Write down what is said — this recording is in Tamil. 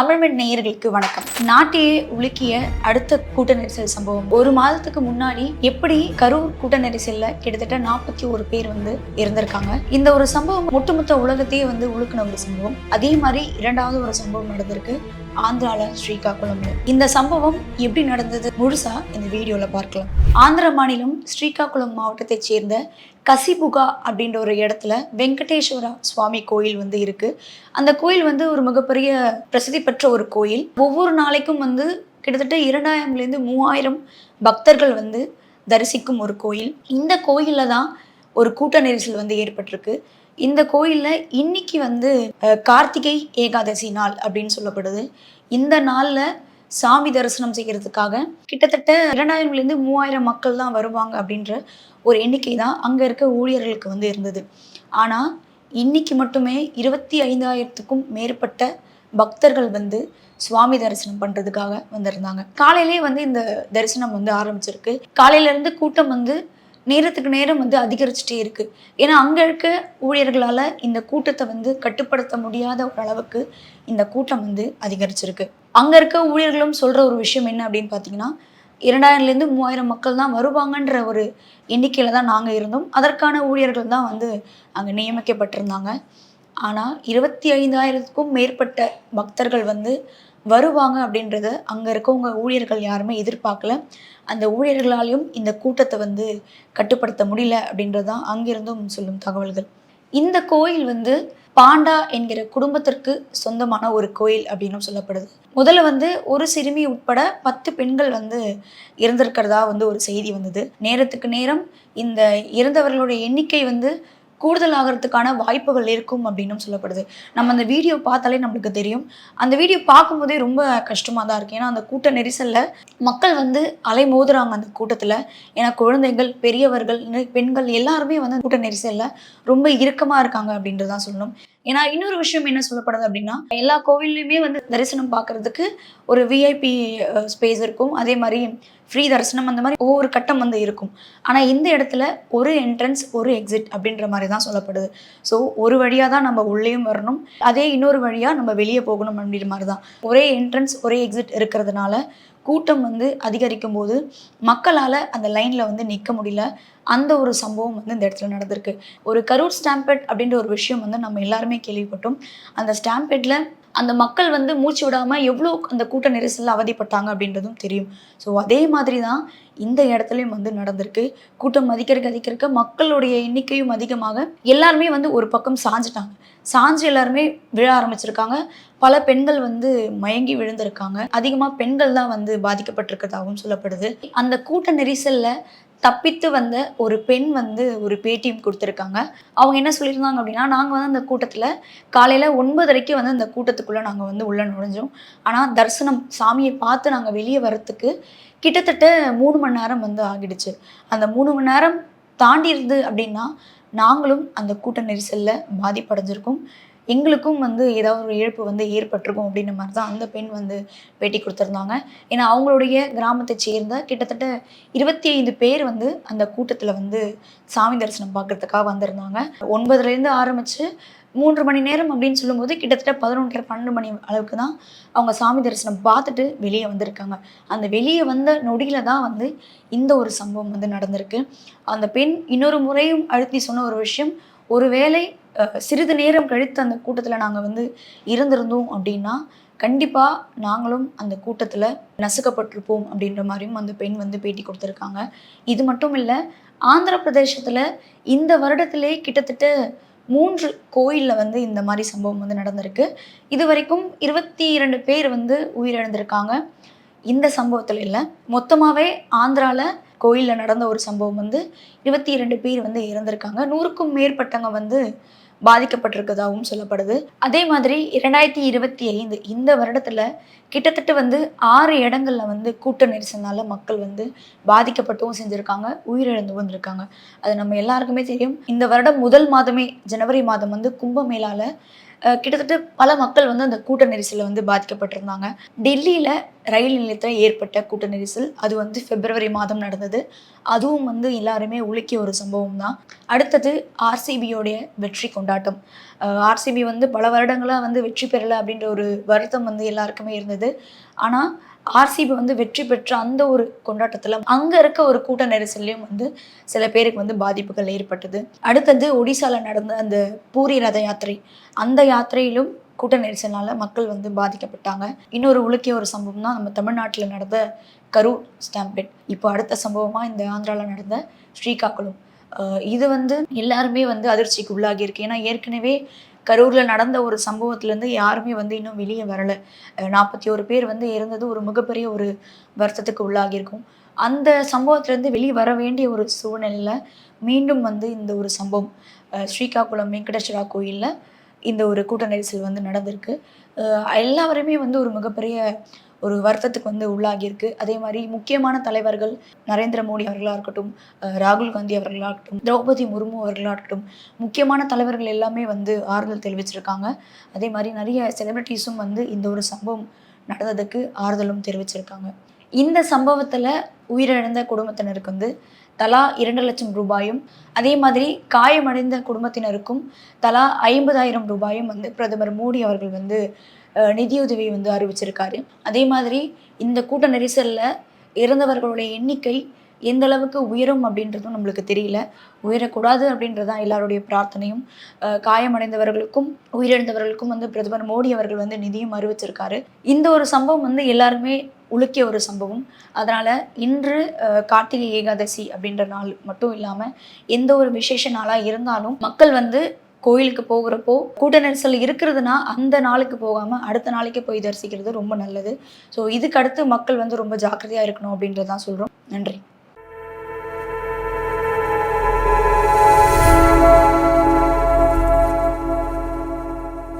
தமிழ்மண் நேயர்களுக்கு வணக்கம். நாட்டையே உலுக்கிய அடுத்த கூட்ட நெரிசல் சம்பவம். ஒரு மாதத்துக்கு முன்னாடி எப்படி கரூர் கூட்ட நெரிசல்ல கிட்டத்தட்ட நாற்பத்தி ஒரு பேர் வந்து இருந்திருக்காங்க இந்த ஒரு சம்பவம் ஒட்டுமொத்த உலகத்தையே வந்து உழுக்கின ஒரு சம்பவம். அதே மாதிரி இரண்டாவது ஒரு சம்பவம் நடந்திருக்கு. ஆந்திரால ஸ்ரீகாகுளம்ல. இந்த சம்பவம் எப்படி நடந்தது? முழுசா இந்த வீடியோல பார்க்கலாம். ஆந்திர மாநிலம் ஸ்ரீகாகுளம் மாவட்டத்தைச் சேர்ந்த கசிபுகா அப்படின்ற ஒரு இடத்துல வெங்கடேஸ்வரா சுவாமி கோயில் வந்து இருக்கு. அந்த கோயில் வந்து ஒரு மிகப்பெரிய பிரசித்தி பெற்ற ஒரு கோயில். ஒவ்வொரு நாளைக்கும் வந்து கிட்டத்தட்ட இரண்டாயிரம்லேருந்து மூவாயிரம் பக்தர்கள் வந்து தரிசிக்கும் ஒரு கோயில். இந்த கோயிலில் தான் ஒரு கூட்ட நெரிசல் வந்து ஏற்பட்டிருக்கு. இந்த கோயிலில் இன்னைக்கு வந்து கார்த்திகை ஏகாதசி நாள் அப்படின்னு சொல்லப்படுது. இந்த நாளில் சாமி தரிசனம் செய்கிறதுக்காக கிட்டத்தட்ட இரண்டாயிரம்லேருந்து மூவாயிரம் மக்கள் தான் வருவாங்க அப்படின்ற ஒரு எண்ணிக்கை தான் அங்கே இருக்க ஊழியர்களுக்கு வந்து இருந்தது. ஆனால் இன்னைக்கு மட்டுமே இருபத்தி ஐந்தாயிரத்துக்கும் மேற்பட்ட பக்தர்கள் வந்து சுவாமி தரிசனம் பண்ணுறதுக்காக வந்திருந்தாங்க. காலையிலே வந்து இந்த தரிசனம் வந்து ஆரம்பிச்சிருக்கு. காலையிலேருந்து கூட்டம் வந்து நேரத்துக்கு நேரம் வந்து அதிகரிச்சுட்டே இருக்கு. ஏன்னா அங்கே இருக்க ஊழியர்களால் இந்த கூட்டத்தை வந்து கட்டுப்படுத்த முடியாத ஒரு அளவுக்கு இந்த கூட்டம் வந்து அதிகரிச்சிருக்கு. அங்கே இருக்க ஊழியர்களும் சொல்கிற ஒரு விஷயம் என்ன அப்படின்னு பார்த்தீங்கன்னா இரண்டாயிரம்லேருந்து மூவாயிரம் மக்கள் தான் வருவாங்கன்ற ஒரு எண்ணிக்கையில் தான் நாங்கள் இருந்தோம். அதற்கான ஊழியர்கள் தான் வந்து அங்கே நியமிக்கப்பட்டிருந்தாங்க. ஆனால் இருபத்தி ஐந்தாயிரத்துக்கும் மேற்பட்ட பக்தர்கள் வந்து வருவாங்க அப்படின்றத அங்கே இருக்கவங்க ஊழியர்கள் யாருமே எதிர்பார்க்கல. அந்த ஊழியர்களாலையும் இந்த கூட்டத்தை வந்து கட்டுப்படுத்த முடியல அப்படின்றது தான் அங்கிருந்தும் சொல்லும் தகவல்கள். இந்த கோயில் வந்து பாண்டா என்கிற குடும்பத்திற்கு சொந்தமான ஒரு கோயில் அப்படின்னும் சொல்லப்படுது. முதல்ல வந்து ஒரு சிறுமி உட்பட பத்து பெண்கள் வந்து இறந்திருக்கிறதா வந்து ஒரு செய்தி வந்தது. நேரத்துக்கு நேரம் இந்த இறந்தவர்களுடைய எண்ணிக்கை வந்து கூடுதல் ஆகிறதுக்கான வாய்ப்புகள் இருக்கும் அப்படின்னும் சொல்லப்படுது. நம்ம அந்த வீடியோ பார்த்தாலே நம்மளுக்கு தெரியும். அந்த வீடியோ பார்க்கும்போதே ரொம்ப கஷ்டமாக தான் இருக்குது ஏன்னா அந்த கூட்ட நெரிசலில் மக்கள் வந்து அலைமோதுறாங்க அந்த கூட்டத்தில். ஏன்னா குழந்தைகள் பெரியவர்கள் பெண்கள் எல்லாருமே வந்து அந்த கூட்ட நெரிசலில் ரொம்ப இறுக்கமாக இருக்காங்க அப்படின்றதான் சொல்லணும். ஏன்னா இன்னொரு விஷயம் என்ன சொல்லப்படுது அப்படின்னா எல்லா கோவில்லையுமே வந்து தரிசனம் பார்க்கறதுக்கு ஒரு விஐபி ஸ்பேஸ் இருக்கும். அதே மாதிரி ஃப்ரீ தரிசனம் அந்த மாதிரி ஒவ்வொரு கட்டம் வந்து இருக்கும். ஆனால் இந்த இடத்துல ஒரு என்ட்ரன்ஸ் ஒரு எக்ஸிட் அப்படின்ற மாதிரி தான் சொல்லப்படுது. ஸோ ஒரு வழியாக தான் நம்ம உள்ளேயும் வரணும். அதே இன்னொரு வழியாக நம்ம வெளியே போகணும் அப்படின்ற மாதிரி தான். ஒரே என்ட்ரன்ஸ் ஒரே எக்ஸிட் இருக்கிறதுனால கூட்டம் வந்து அதிகரிக்கும் போது மக்களால் அந்த லைனில் வந்து நிற்க முடியல. அந்த ஒரு சம்பவம் வந்து இந்த இடத்துல நடந்திருக்கு. ஒரு கரூர் ஸ்டாம்பெட் அப்படின்ற ஒரு விஷயம் வந்து நம்ம எல்லாருமே கேள்விப்பட்டோம். அந்த ஸ்டாம்பெட்டில் அந்த மக்கள் வந்து மூச்சு விடாமல் எவ்வளோ அந்த கூட்ட நெரிசலில் அவதிப்பட்டாங்க அப்படின்றதும் தெரியும். ஸோ அதே மாதிரி தான் இந்த இடத்துலையும் வந்து நடந்திருக்கு. கூட்டம் அதிகரிக்க அதிகரிக்க மக்களுடைய எண்ணிக்கையும் அதிகமாக எல்லாருமே வந்து ஒரு பக்கம் சாஞ்சிட்டாங்க. சாஞ்சு எல்லாருமே விழ ஆரம்பிச்சிருக்காங்க. பல பெண்கள் வந்து மயங்கி விழுந்திருக்காங்க. அதிகமாக பெண்கள் தான் வந்து பாதிக்கப்பட்டிருக்கிறதாகவும் சொல்லப்படுது. அந்த கூட்ட நெரிசலில் தப்பித்து வந்த ஒரு பெண் வந்து ஒரு பேட்டியும் கொடுத்துருக்காங்க. அவங்க என்ன சொல்லியிருந்தாங்க அப்படின்னா நாங்கள் வந்து அந்த கூட்டத்தில் காலையில் ஒன்பதரைக்கு வந்து அந்த கூட்டத்துக்குள்ளே நாங்கள் வந்து உள்ளே நுழைஞ்சோம். ஆனால் தரிசனம் சாமியை பார்த்து நாங்கள் வெளியே வரத்துக்கு கிட்டத்தட்ட மூணு மணி நேரம் வந்து ஆகிடுச்சு. அந்த மூணு மணி நேரம் தாண்டிடுது அப்படின்னா நாங்களும் அந்த கூட்ட நெரிசலில் பாதிப்படைஞ்சிருக்கோம். எங்களுக்கும் வந்து ஏதாவது ஒரு இழப்பு வந்து ஏற்பட்டிருக்கும் அப்படின்ற மாதிரி தான் அந்த பெண் வந்து பேட்டி கொடுத்துருந்தாங்க. ஏன்னா அவங்களுடைய கிராமத்தை சேர்ந்த கிட்டத்தட்ட இருபத்தி ஐந்து பேர் வந்து அந்த கூட்டத்தில் வந்து சாமி தரிசனம் பார்க்கறதுக்காக வந்திருந்தாங்க. ஒன்பதுலேருந்து ஆரம்பித்து மூன்று மணி நேரம் அப்படின்னு சொல்லும்போது கிட்டத்தட்ட பதினொன்றரை பன்னெண்டு மணி அளவுக்கு தான் அவங்க சாமி தரிசனம் பார்த்துட்டு வெளியே வந்திருக்காங்க. அந்த வெளியே வந்த நொடியில தான் வந்து இந்த ஒரு சம்பவம் வந்து நடந்திருக்கு. அந்த பெண் இன்னொரு முறையும் அழுத்தி சொன்ன ஒரு விஷயம் ஒருவேளை சிறிது நேரம் கழித்து அந்த கூட்டத்தில் நாங்கள் வந்து இருந்திருந்தோம் அப்படின்னா கண்டிப்பாக நாங்களும் அந்த கூட்டத்தில் நசுக்கப்பட்டிருப்போம் அப்படின்ற மாதிரியும் அந்த பெண் வந்து பேட்டி கொடுத்துருக்காங்க. இது மட்டும் இல்லை ஆந்திர பிரதேசத்தில் இந்த வருடத்திலே கிட்டத்தட்ட மூன்று கோயிலில் வந்து இந்த மாதிரி சம்பவம் வந்து நடந்திருக்கு. இது வரைக்கும் இருபத்தி இரண்டு பேர் வந்து உயிரிழந்திருக்காங்க. இந்த சம்பவத்தில் இல்லை மொத்தமாகவே ஆந்திராவில் கோயிலில் நடந்த ஒரு சம்பவம் வந்து இருபத்தி இரண்டு பேர் வந்து இறந்திருக்காங்க. நூறுக்கும் மேற்பட்டவங்க வந்து பாதிக்கப்பட்டிருக்கதாகவும் சொல்லப்படுது. அதே மாதிரி இரண்டாயிரத்தி இருபத்தி ஐந்து இந்த வருடத்தில் கிட்டத்தட்ட வந்து ஆறு இடங்கள்ல வந்து கூட்ட நெரிசல்னால மக்கள் வந்து பாதிக்கப்பட்டவும் செஞ்சுருக்காங்க. உயிரிழந்து வந்திருக்காங்க. அது நம்ம எல்லாருக்குமே தெரியும். இந்த வருடம் முதல் மாதமே ஜனவரி மாதம் வந்து கும்பமேளால கிட்டத்தட்ட பல மக்கள் வந்து அந்த கூட்ட நெரிசலில் வந்து பாதிக்கப்பட்டிருந்தாங்க. டெல்லியில் ரயில் நிலையத்தில் ஏற்பட்ட கூட்ட நெரிசல் அது வந்து பிப்ரவரி மாதம் நடந்தது. அதுவும் வந்து எல்லாருமே உலுக்கிய ஒரு சம்பவம் தான் அடுத்தது ஆர்சிபியோடைய வெற்றி கொண்டாட்டம். ஆர்சிபி வந்து பல வருடங்களாக வந்து வெற்றி பெறலை அப்படின்ற ஒரு வருத்தம் வந்து எல்லாருக்குமே இருந்தது. ஆனால் ஆர்சிபி வந்து வெற்றி பெற்ற அந்த ஒரு கொண்டாட்டத்தில் அங்கே இருக்க ஒரு கூட்ட நெரிசல்லையும் வந்து சில பேருக்கு வந்து பாதிப்புகள் ஏற்பட்டது. அடுத்தது ஒடிசாவில் நடந்த அந்த பூரி ரத யாத்திரை. அந்த யாத்திரையிலும் கூட்ட நெரிசல்னால மக்கள் வந்து பாதிக்கப்பட்டாங்க. இன்னொரு உலுக்கிய ஒரு சம்பவம் தான் நம்ம தமிழ்நாட்டில் நடந்த கரூர் ஸ்டாம்பெட் இப்போ அடுத்த சம்பவமாக இந்த ஆந்திராவில் நடந்த ஸ்ரீகாக்குளம். இது வந்து எல்லாருமே வந்து அதிர்ச்சிக்கு உள்ளாகி இருக்கு. ஏன்னா ஏற்கனவே கரூரில் நடந்த ஒரு சம்பவத்துலேருந்து யாருமே வந்து இன்னும் வெளியே வரலை. நாற்பத்தி ஒரு பேர் வந்து இறந்தது ஒரு மிகப்பெரிய ஒரு வருத்தத்துக்கு உள்ளாகியிருக்கும். அந்த சம்பவத்திலேருந்து வெளியே வர வேண்டிய ஒரு சூழ்நிலையில் மீண்டும் வந்து இந்த ஒரு சம்பவம் ஸ்ரீகாக்குளம் வெங்கடேஸ்வரா கோயிலில் இந்த ஒரு கூட்ட நெரிசல் வந்து நடந்திருக்கு. அஹ் எல்லாருமே வந்து ஒரு மிகப்பெரிய ஒரு வருத்தத்துக்கு வந்து உள்ளாகியிருக்கு. அதே மாதிரி முக்கியமான தலைவர்கள் நரேந்திர மோடி அவர்களாக இருக்கட்டும் ராகுல் காந்தி அவர்களாக இருக்கட்டும் திரௌபதி முர்மு அவர்களாக இருக்கட்டும் முக்கியமான தலைவர்கள் எல்லாமே வந்து ஆறுதல் தெரிவிச்சிருக்காங்க. அதே மாதிரி நிறைய செலிபிரிட்டிஸும் வந்து இந்த ஒரு சம்பவம் நடந்ததுக்கு ஆறுதலும் தெரிவிச்சிருக்காங்க. இந்த சம்பவத்தில் உயிரிழந்த குடும்பத்தினருக்கு வந்து தலா இரண்டு லட்சம் ரூபாயும் அதே மாதிரி காயமடைந்த குடும்பத்தினருக்கும் தலா ஐம்பதாயிரம் ரூபாயும் வந்து பிரதமர் மோடி அவர்கள் வந்து நிதியுதவி வந்து அறிவிச்சிருக்காரு. அதே மாதிரி இந்த கூட்ட நெரிசலில் இறந்தவர்களுடைய எண்ணிக்கை எந்த அளவுக்கு உயரும் அப்படின்றதும் நம்மளுக்கு தெரியல. உயரக்கூடாது அப்படின்றதான் எல்லாருடைய பிரார்த்தனையும். காயமடைந்தவர்களுக்கும் உயிரிழந்தவர்களுக்கும் வந்து பிரதமர் மோடி அவர்கள் வந்து நிதியும் அறிவிச்சிருக்காரு. இந்த ஒரு சம்பவம் வந்து எல்லாருமே உலுக்கிய ஒரு சம்பவம். அதனால் இன்று கார்த்திகை ஏகாதசி அப்படின்ற நாள் மட்டும் இல்லாமல் எந்த ஒரு விசேஷ நாளாக இருந்தாலும் மக்கள் வந்து கோயிலுக்கு போகிறப்போ கூட்ட நெரிசல் இருக்கிறதுனா அந்த நாளுக்கு போகாமல் அடுத்த நாளைக்கு போய் தரிசிக்கிறது ரொம்ப நல்லது. ஸோ இதுக்கு அடுத்து மக்கள் வந்து ரொம்ப ஜாக்கிரதையாக இருக்கணும் அப்படின்றதான் சொல்கிறோம் நன்றி.